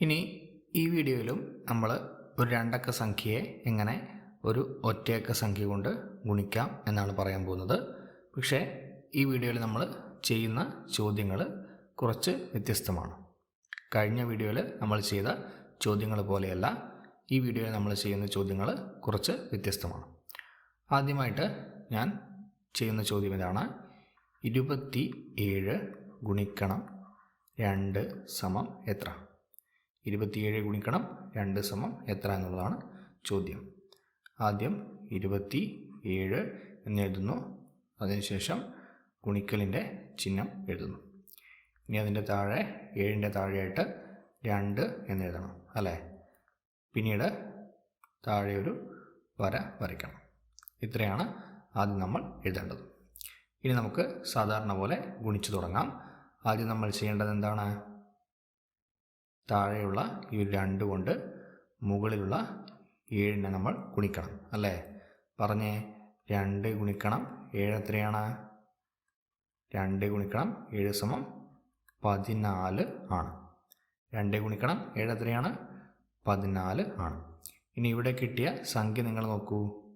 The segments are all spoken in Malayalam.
ഇനി ഈ വീഡിയോയിലും നമ്മൾ ഒരു രണ്ടക്ക സംഖ്യയെ എങ്ങനെ ഒരു ഒറ്റയക്ക സംഖ്യ കൊണ്ട് ഗുണിക്കാം എന്നാണ് പറയാൻ പോകുന്നത്. പക്ഷേ ഈ വീഡിയോയിൽ നമ്മൾ ചെയ്യുന്ന ചോദ്യങ്ങൾ കുറച്ച് വ്യത്യസ്തമാണ്. കഴിഞ്ഞ വീഡിയോയിൽ നമ്മൾ ചെയ്ത ചോദ്യങ്ങൾ പോലെയല്ല ഈ വീഡിയോയിൽ നമ്മൾ ചെയ്യുന്ന ചോദ്യങ്ങൾ കുറച്ച് വ്യത്യസ്തമാണ്. ആദ്യമായിട്ട് ഞാൻ ചെയ്യുന്ന ചോദ്യം ഇതാണ്. ഇരുപത്തി ഏഴ് ഗുണിക്കണം രണ്ട് സമം എത്ര? ഇരുപത്തിയേഴ് ഗുണിക്കണം രണ്ട് സമം എത്ര എന്നുള്ളതാണ് ചോദ്യം. ആദ്യം ഇരുപത്തി ഏഴ് എന്ന് എഴുതുന്നു. അതിനുശേഷം ഗുണിക്കലിന്റെ ചിഹ്നം എഴുതുന്നു. ഇനി അതിന്റെ താഴെ ഏഴിന്റെ താഴെയായിട്ട് രണ്ട് എന്ന് എഴുതണം അല്ലേ? പിന്നീട് താഴെ ഒരു വര വരയ്ക്കണം. ഇത്രയാണ് ആദ്യം നമ്മൾ എഴുതേണ്ടത്. ഇനി നമുക്ക് സാധാരണ പോലെ ഗുണിച്ചു തുടങ്ങാം. ആദ്യം നമ്മൾ ചെയ്യേണ്ടത് എന്താണ്? താഴെയുള്ള ഈ ഒരു രണ്ട് കൊണ്ട് മുകളിലുള്ള ഏഴിനെ നമ്മൾ ഗുണിക്കണം അല്ലേ? പറഞ്ഞേ രണ്ട് ഗുണിക്കണം ഏഴ് എത്രയാണ്? രണ്ട് ഗുണിക്കണം ഏഴ് സമം പതിനാല് ആണ്. രണ്ട് ഗുണിക്കണം ഏഴ് എത്രയാണ്? പതിനാല് ആണ്. ഇനി ഇവിടെ കിട്ടിയ സംഖ്യ നിങ്ങൾ നോക്കൂ.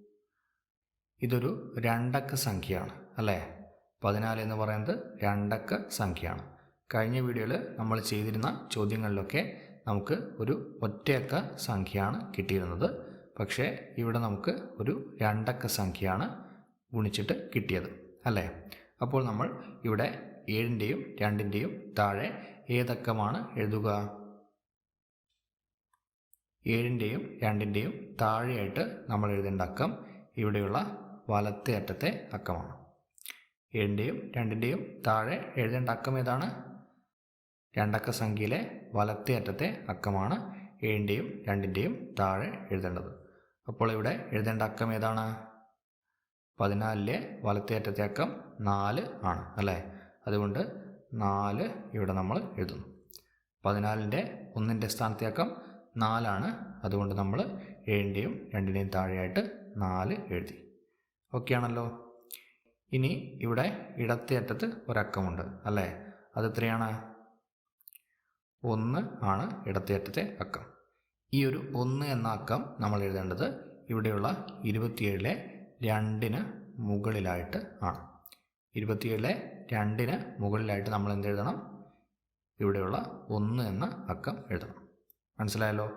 ഇതൊരു രണ്ടക്ക സംഖ്യയാണ് അല്ലേ? പതിനാല് എന്ന് പറയുന്നത് രണ്ടക്ക സംഖ്യയാണ്. കഴിഞ്ഞ വീഡിയോയിൽ നമ്മൾ ചെയ്തിരുന്ന ചോദ്യങ്ങളിലൊക്കെ നമുക്ക് ഒരു ഒറ്റയക്ക സംഖ്യയാണ് കിട്ടിയിരുന്നത്. പക്ഷേ ഇവിടെ നമുക്ക് ഒരു രണ്ടക്ക സംഖ്യയാണ് ഗുണിച്ചിട്ട് കിട്ടിയത്. അല്ലേ? അപ്പോൾ നമ്മൾ ഇവിടെ ഏഴിന്റെയും രണ്ടിന്റെയും താഴെ ഏതക്കമാണ് എഴുതുക? ഏഴിന്റെയും രണ്ടിന്റെയും താഴെയായിട്ട് നമ്മൾ എഴുതേണ്ട അക്കം ഇവിടെയുള്ള വലത്തെ അറ്റത്തെ അക്കമാണ്. ഏഴിന്റെയും രണ്ടിന്റെയും താഴെ എഴുതേണ്ട അക്കം ഏതാണ്? രണ്ടക്ക സംഖ്യയിലെ വലത്തേ അറ്റത്തെ അക്കമാണ് ഏഴിന്റെയും രണ്ടിന്റെയും താഴെ എഴുതേണ്ടത്. അപ്പോൾ ഇവിടെ എഴുതേണ്ട അക്കം ഏതാണ്? പതിനാലിലെ വലത്തേ അറ്റത്തെ അക്കം നാല് ആണ് അല്ലേ? അതുകൊണ്ട് നാല് ഇവിടെ നമ്മൾ എഴുതുന്നു. പതിനാലിന്റെ ഒന്നിന്റെ സ്ഥാനത്തെ അക്കം നാലാണ് അതുകൊണ്ട് നമ്മൾ ഏഴിന്റെയും രണ്ടിന്റെയും താഴെയായിട്ട് നാല് എഴുതി. ഓക്കെ ആണല്ലോ ഇനി ഇവിടെ ഇടത്തെ അറ്റത്ത് ഒരക്കമുണ്ട് അല്ലേ? അത് എത്രയാണ് ഒന്ന് ആണ് ഇടത്തെ അറ്റത്തെ അക്കം. ഈ ഒരു ഒന്ന് എന്ന അക്കം നമ്മൾ എഴുതേണ്ടത് ഇവിടെയുള്ള ഇരുപത്തിയേഴിലെ രണ്ടിന് മുകളിലായിട്ട് ആണ്. ഇരുപത്തിയേഴിലെ രണ്ടിന് മുകളിലായിട്ട് നമ്മൾ എന്ത് എഴുതണം? ഇവിടെയുള്ള ഒന്ന് എന്ന അക്കം എഴുതണം. മനസ്സിലായല്ലോ?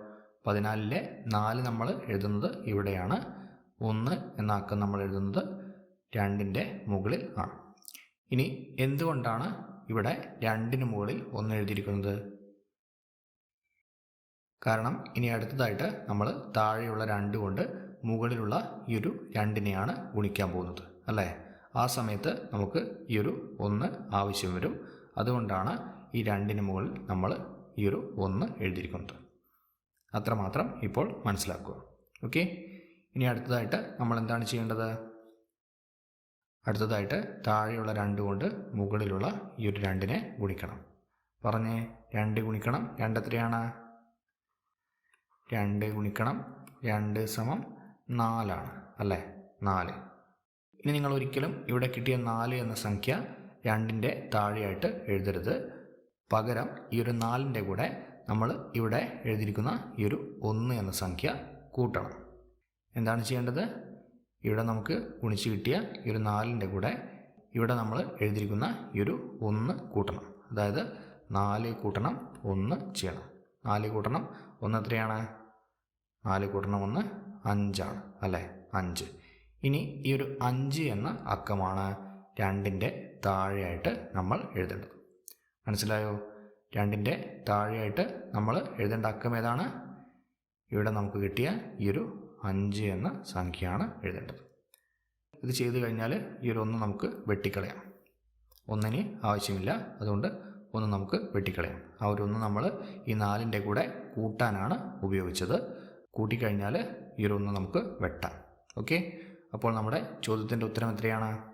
പതിനാലിലെ നാല് നമ്മൾ എഴുതുന്നത് ഇവിടെയാണ്. ഒന്ന് എന്ന അക്കം നമ്മൾ എഴുതുന്നത് രണ്ടിന്റെ മുകളിൽ ആണ്. ഇനി എന്തുകൊണ്ടാണ് ഇവിടെ രണ്ടിന് മുകളിൽ ഒന്ന് എഴുതിയിരിക്കുന്നത്? കാരണം ഇനി അടുത്തതായിട്ട് നമ്മൾ താഴെയുള്ള രണ്ട് കൊണ്ട് മുകളിലുള്ള ഈ ഒരു രണ്ടിനെയാണ് ഗുണിക്കാൻ പോകുന്നത് അല്ലേ? ആ സമയത്ത് നമുക്ക് ഈ ഒരു ഒന്ന് ആവശ്യം വരും. അതുകൊണ്ടാണ് ഈ രണ്ടിന് മുകളിൽ നമ്മൾ ഈ ഒരു ഒന്ന് എഴുതിയിരിക്കുന്നത്. അത്രമാത്രം ഇപ്പോൾ മനസ്സിലാക്കുക. ഓക്കെ? ഇനി അടുത്തതായിട്ട് നമ്മൾ എന്താണ് ചെയ്യേണ്ടത്? അടുത്തതായിട്ട് താഴെയുള്ള രണ്ട് കൊണ്ട് മുകളിലുള്ള ഈ ഒരു രണ്ടിനെ ഗുണിക്കണം. പറഞ്ഞേ രണ്ട് ഗുണിക്കണം. രണ്ട് എത്രയാണ്? രണ്ട് ഗുണിക്കണം രണ്ട് സമം നാലാണ് അല്ലേ? നാല്. ഇനി നിങ്ങൾ ഒരിക്കലും ഇവിടെ കിട്ടിയ നാല് എന്ന സംഖ്യ രണ്ടിന്റെ താഴെയായിട്ട് എഴുതരുത്. പകരം ഈ ഒരു നാലിന്റെ കൂടെ നമ്മൾ ഇവിടെ എഴുതിയിരിക്കുന്ന ഈ ഒരു ഒന്ന് എന്ന സംഖ്യ കൂട്ടണം. എന്താണ് ചെയ്യേണ്ടത്? ഇവിടെ നമുക്ക് ഗുണിച്ച് കിട്ടിയ ഈ ഒരു നാലിന്റെ കൂടെ ഇവിടെ നമ്മൾ എഴുതിയിരിക്കുന്ന ഈ ഒരു ഒന്ന് കൂട്ടണം. അതായത് നാല് കൂട്ടണം ഒന്ന് ചെയ്യണം. നാല് കൂട്ടണം ഒന്ന് എത്രയാണ്? നാല് കൂട്ടണം ഒന്ന് അഞ്ചാണ് അല്ലേ? അഞ്ച്. ഇനി ഈ ഒരു അഞ്ച് എന്ന അക്കമാണ് രണ്ടിന്റെ താഴെയായിട്ട് നമ്മൾ എഴുതേണ്ടത്. മനസ്സിലായോ? രണ്ടിന്റെ താഴെയായിട്ട് നമ്മൾ എഴുതേണ്ട അക്കം ഏതാണ്? ഇവിടെ നമുക്ക് കിട്ടിയ ഈ ഒരു അഞ്ച് എന്ന സംഖ്യയാണ് എഴുതേണ്ടത്. ഇത് ചെയ്തു കഴിഞ്ഞാൽ ഈ ഒരു ഒന്ന് നമുക്ക് വെട്ടിക്കളയാം. ഒന്നിന് ആവശ്യമില്ല അതുകൊണ്ട് ഒന്ന് നമുക്ക് വെട്ടിക്കളയാം. ആ ഒരു ഒന്ന് നമ്മൾ ഈ നാലിന്റെ കൂടെ കൂട്ടാനാണ് ഉപയോഗിച്ചത്. കൂട്ടിക്കഴിഞ്ഞാൽ ഈ ഒരു ഒന്ന് നമുക്ക് വെട്ടാം. ഓക്കെ അപ്പോൾ നമ്മുടെ ചോദ്യത്തിന്റെ ഉത്തരം എത്രയാണ്?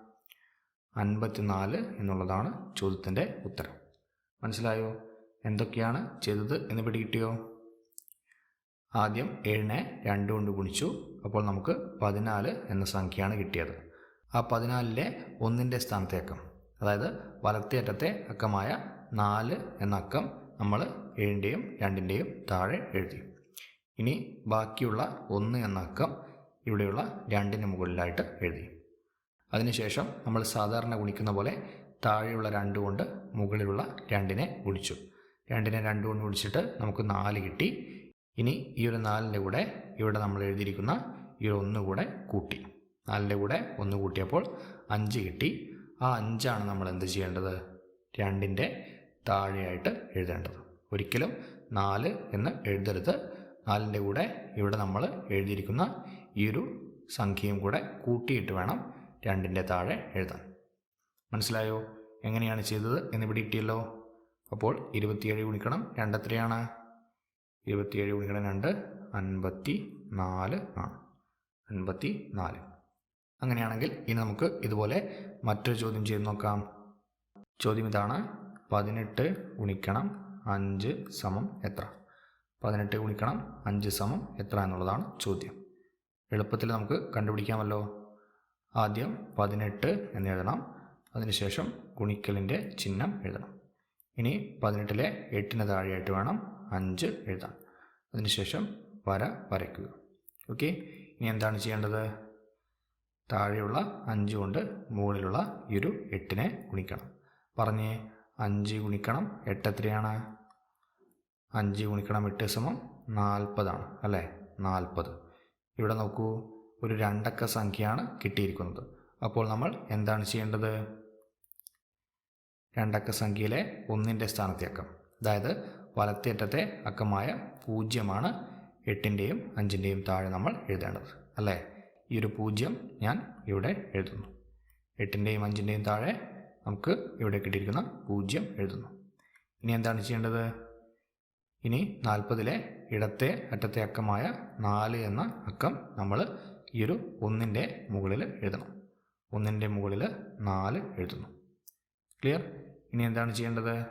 അൻപത്തിനാല് എന്നുള്ളതാണ് ചോദ്യത്തിന്റെ ഉത്തരം. മനസ്സിലായോ? എന്തൊക്കെയാണ് ചെയ്തത് എന്ന് പിടികിട്ടിയോ? ആദ്യം ഏഴിനെ രണ്ട് കൊണ്ട് ഗുണിച്ചു. അപ്പോൾ നമുക്ക് പതിനാല് എന്ന സംഖ്യയാണ് കിട്ടിയത്. ആ പതിനാലിലെ ഒന്നിന്റെ സ്ഥാനത്തെ അക്കം അതായത് വലത്തെ അറ്റത്തെ അക്കമായ നാല് എന്ന അക്കം നമ്മൾ ഏഴിന്റെയും രണ്ടിന്റെയും താഴെ എഴുതി. ഇനി ബാക്കിയുള്ള ഒന്ന് എന്ന അക്കം ഇവിടെയുള്ള രണ്ടിന് മുകളിലായിട്ട് എഴുതി. അതിനുശേഷം നമ്മൾ സാധാരണ ഗുണിക്കുന്ന പോലെ താഴെയുള്ള രണ്ട് കൊണ്ട് മുകളിലുള്ള രണ്ടിനെ ഗുണിച്ചു. രണ്ടിനെ രണ്ട് കൊണ്ട് ഗുണിച്ചിട്ട് നമുക്ക് നാല് കിട്ടി. ഇനി ഈ ഒരു നാലിന്റെ കൂടെ ഇവിടെ നമ്മൾ എഴുതിയിരിക്കുന്ന ഈ ഒരു ഒന്ന് കൂടെ കൂട്ടി. നാലിന്റെ കൂടെ ഒന്ന് കൂട്ടിയപ്പോൾ അഞ്ച് കിട്ടി. ആ അഞ്ചാണ് നമ്മൾ എന്ത് ചെയ്യേണ്ടത്? രണ്ടിന്റെ താഴെയായിട്ട് എഴുതേണ്ടത്. ഒരിക്കലും നാല് എന്ന് എഴുതരുത്. നാലിന്റെ കൂടെ ഇവിടെ നമ്മൾ എഴുതിയിരിക്കുന്ന ഈ ഒരു സംഖ്യയും കൂടെ കൂട്ടിയിട്ട് വേണം രണ്ടിന്റെ താഴെ എഴുതാൻ. മനസ്സിലായോ? എങ്ങനെയാണ് ചെയ്തത് എന്ന് ഇവിടെ കിട്ടിയല്ലോ. അപ്പോൾ ഇരുപത്തിയേഴ് ഗുണിക്കണം രണ്ട് എത്രയാണ്? ഇരുപത്തിയേഴ് ഗുണിക്കണം രണ്ട് അൻപത്തി നാല് ആണ്. അൻപത്തി നാല് അങ്ങനെയാണെങ്കിൽ ഇനി നമുക്ക് ഇതുപോലെ മറ്റൊരു ചോദ്യം ചെയ്ത് നോക്കാം. ചോദ്യം ഇതാണ് പതിനെട്ട് ഗുണിക്കണം അഞ്ച് സമം എത്ര? പതിനെട്ട് ഗുണിക്കണം അഞ്ച് സമം എത്ര എന്നുള്ളതാണ് ചോദ്യം. എളുപ്പത്തിൽ നമുക്ക് കണ്ടുപിടിക്കാമല്ലോ. ആദ്യം പതിനെട്ട് എന്ന് എഴുതണം. അതിനുശേഷം ഗുണിക്കലിന്റെ ചിഹ്നം എഴുതണം. ഇനി പതിനെട്ടിലെ എട്ടിന് താഴെയായിട്ട് വേണം അഞ്ച് എഴുതാൻ. അതിനുശേഷം വര വരയ്ക്കുക. ഓക്കെ? ഇനി എന്താണ് ചെയ്യേണ്ടത്? താഴെയുള്ള അഞ്ച് കൊണ്ട് മുകളിലുള്ള ഈ ഒരു എട്ടിനെ ഗുണിക്കണം. പറഞ്ഞ് അഞ്ച് ഗുണിക്കണം എട്ട് എത്രയാണ്? അഞ്ച് ഗുണിക്കണം എട്ട് സമം നാൽപ്പതാണ് അല്ലേ? നാൽപ്പത്. ഇവിടെ നോക്കൂ ഒരു രണ്ടക്ക സംഖ്യയാണ് കിട്ടിയിരിക്കുന്നത്. അപ്പോൾ നമ്മൾ എന്താണ് ചെയ്യേണ്ടത്? രണ്ടക്ക സംഖ്യയിലെ ഒന്നിന്റെ സ്ഥാനത്തെ അക്കം അതായത് വലത്തേറ്റത്തെ അക്കമായ പൂജ്യമാണ് എട്ടിന്റെയും അഞ്ചിന്റെയും താഴെ നമ്മൾ എഴുതേണ്ടത്. അല്ലേ? ഈ ഒരു പൂജ്യം ഞാൻ ഇവിടെ എഴുതുന്നു. എട്ടിന്റെയും അഞ്ചിന്റെയും താഴെ നമുക്ക് ഇവിടെ കിട്ടിയിരിക്കുന്ന പൂജ്യം എഴുതുന്നു. ഇനി എന്താണ് ചെയ്യേണ്ടത്? ഇനി നാൽപ്പതിലെ ഇടത്തെ അറ്റത്തെ അക്കമായ നാല് എന്ന അക്കം നമ്മൾ ഈ ഒരു ഒന്നിന്റെ മുകളിൽ എഴുതണം. ഒന്നിന്റെ മുകളിൽ നാല് എഴുതുന്നു. ക്ലിയർ ഇനി എന്താണ് ചെയ്യേണ്ടത്?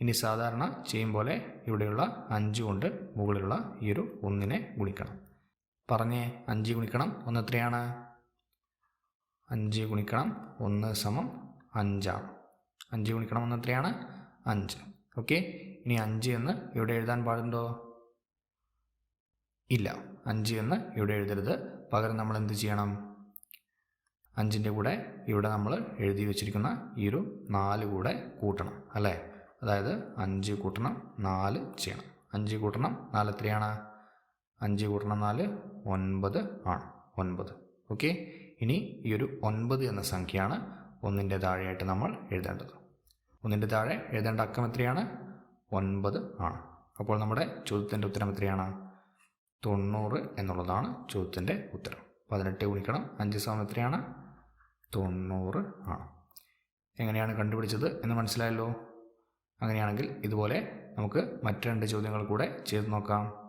ഇനി സാധാരണ ചെയ്യും പോലെ ഇവിടെയുള്ള അഞ്ച് കൊണ്ട് മുകളിലുള്ള ഈ ഒരു ഒന്നിനെ ഗുണിക്കണം. പറഞ്ഞേ അഞ്ച് ഗുണിക്കണം ഒന്ന് എത്രയാണ്? അഞ്ച് ഗുണിക്കണം ഒന്ന് സമം അഞ്ചാണ്. അഞ്ച് ഗുണിക്കണം ഒന്ന് എത്രയാണ്? അഞ്ച്. ഓക്കെ ഇനി അഞ്ച് എന്ന് ഇവിടെ എഴുതാൻ പാടുണ്ടോ? ഇല്ല. അഞ്ച് എന്ന് ഇവിടെ എഴുതരുത്. പകരം നമ്മൾ എന്ത് ചെയ്യണം? അഞ്ചിന്റെ കൂടെ ഇവിടെ നമ്മൾ എഴുതി വെച്ചിരിക്കുന്ന ഈ ഒരു നാല് കൂടെ കൂട്ടണം അല്ലേ? അതായത് അഞ്ച് കൂട്ടണം നാല് ചെയ്യണം. അഞ്ച് കൂട്ടണം നാല് എത്രയാണ്? അഞ്ച് കൂട്ടണം നാല് ഒൻപത് ആണ്. ഒൻപത്. ഓക്കെ? ഇനി ഈ ഒരു ഒൻപത് എന്ന സംഖ്യയാണ് ഒന്നിന്റെ താഴെയായിട്ട് നമ്മൾ എഴുതേണ്ടത്. ഒന്നിന്റെ താഴെ എഴുതേണ്ട അക്കം എത്രയാണ്? ഒൻപത് ആണ്. അപ്പോൾ നമ്മുടെ ചോദ്യത്തിന്റെ ഉത്തരം എത്രയാണ്? തൊണ്ണൂറ് എന്നുള്ളതാണ് ചോദ്യത്തിന്റെ ഉത്തരം. പതിനെട്ട് ഗുണിക്കണം അഞ്ച് സമം എത്രയാണ്? തൊണ്ണൂറ് ആണ്. എങ്ങനെയാണ് കണ്ടുപിടിച്ചത് എന്ന് മനസ്സിലായല്ലോ? അങ്ങനെയാണെങ്കിൽ ഇതുപോലെ നമുക്ക് മറ്റു രണ്ട് ചോദ്യങ്ങൾ കൂടെ ചെയ്ത് നോക്കാം.